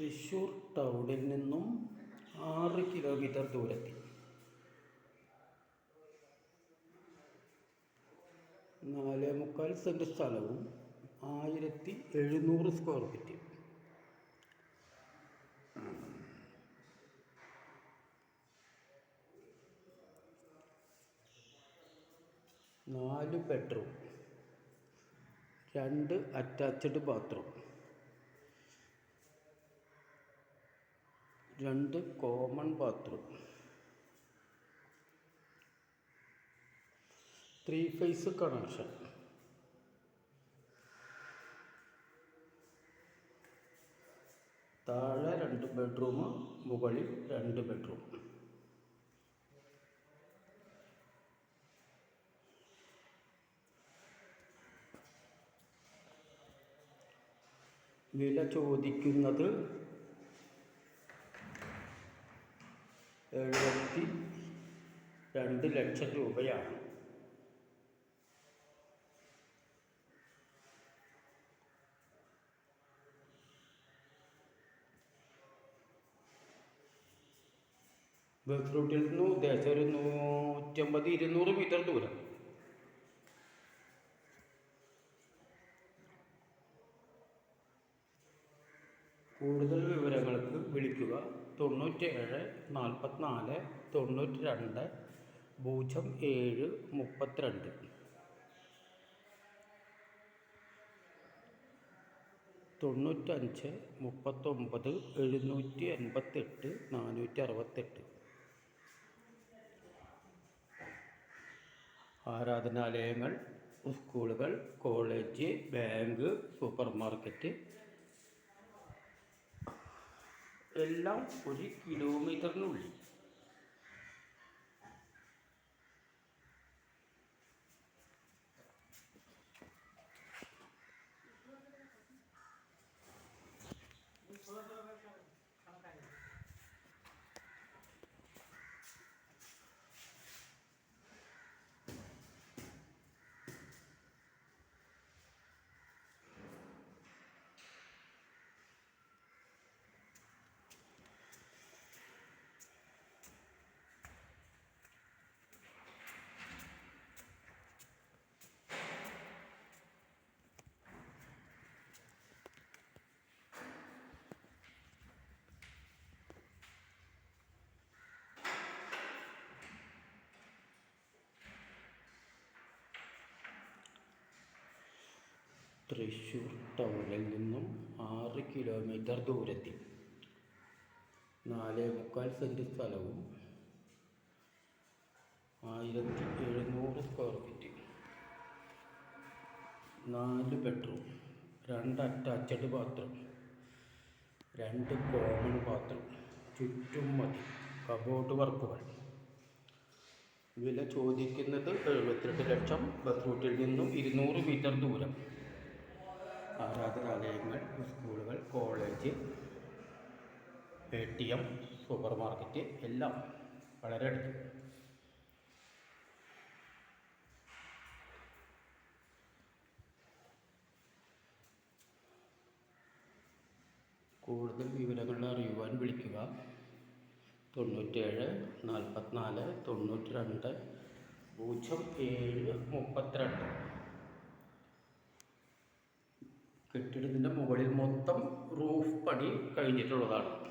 തൃശ്ശൂർ ടൗണിൽ നിന്നും ആറ് കിലോമീറ്റർ ദൂരത്തിൽ. നാല് മുക്കാൽ സെന്റ് സ്ഥലവും ആയിരത്തി എഴുന്നൂറ് സ്ക്വയർ ഫീറ്റ് നാല് ബെഡ്റൂം രണ്ട് അറ്റാച്ച്ഡ് ബാത്റൂം രണ്ട് common bathroom three phase connection താഴെ രണ്ട് ബെഡ്റൂം മുകളിൽ രണ്ട് ബെഡ്റൂം വില ചോദിക്കുന്നത് എഴുപത്തി രണ്ട് ലക്ഷം രൂപയാണ്. ബസ് റൂട്ടിൽ നിന്ന് ഉദ്ദേശം ഒരു നൂറ്റമ്പത് ഇരുന്നൂറ് മീറ്റർ ദൂരം. കൂടുതൽ വിളിക്കുക. തൊണ്ണൂറ്റേഴ് നാൽപ്പത്തിനാല് തൊണ്ണൂറ്റി രണ്ട് പൂജ്യം ഏഴ് മുപ്പത്തിരണ്ട്. തൊണ്ണൂറ്റഞ്ച് മുപ്പത്തൊമ്പത് എഴുന്നൂറ്റി എൺപത്തെട്ട് നാനൂറ്റി അറുപത്തെട്ട്. ആരാധനാലയങ്ങൾ സ്കൂളുകൾ കോളേജ് ബാങ്ക് സൂപ്പർ മാർക്കറ്റ് എല്ലാം ഒരു കിലോമീറ്ററിനുള്ളിൽ തൃശ്ശൂർ ടൗണിൽ നിന്നും ആറ് കിലോമീറ്റർ ദൂരത്തിൽ. നാല് മുക്കാൽ സെന്റ് സ്ഥലവും ആയിരത്തി എഴുന്നൂറ് സ്ക്വയർ ഫീറ്റ് നാല് ബെഡ്റൂം രണ്ട് അറ്റാച്ച്ഡ് ബാത്റൂം രണ്ട് കോമൺ ബാത്റൂം ചുറ്റും മതി. കബോർഡ് വർക്കുകൾ വില ചോദിക്കുന്നത് എഴുപത്തിരണ്ട് ലക്ഷം ബസ് റൂട്ടിൽ നിന്നും ഇരുന്നൂറ് മീറ്റർ ദൂരം. സ്കൂളുകൾ college A T M supermarket എല്ലാം വളരെ അടുത്ത്. കൂടുതൽ വിവരങ്ങൾ അറിയുവാൻ വിളിക്കുക. തൊണ്ണൂറ്റേഴ് നാൽപ്പത്തിനാല് തൊണ്ണൂറ്റി രണ്ട് പൂജ്യം ഏഴ് മുപ്പത്തിരണ്ട്. കെട്ടിടത്തിന്റെ മുകളിൽ മൊത്തം റൂഫ് പണി കഴിഞ്ഞിട്ടുള്ളതാണ്.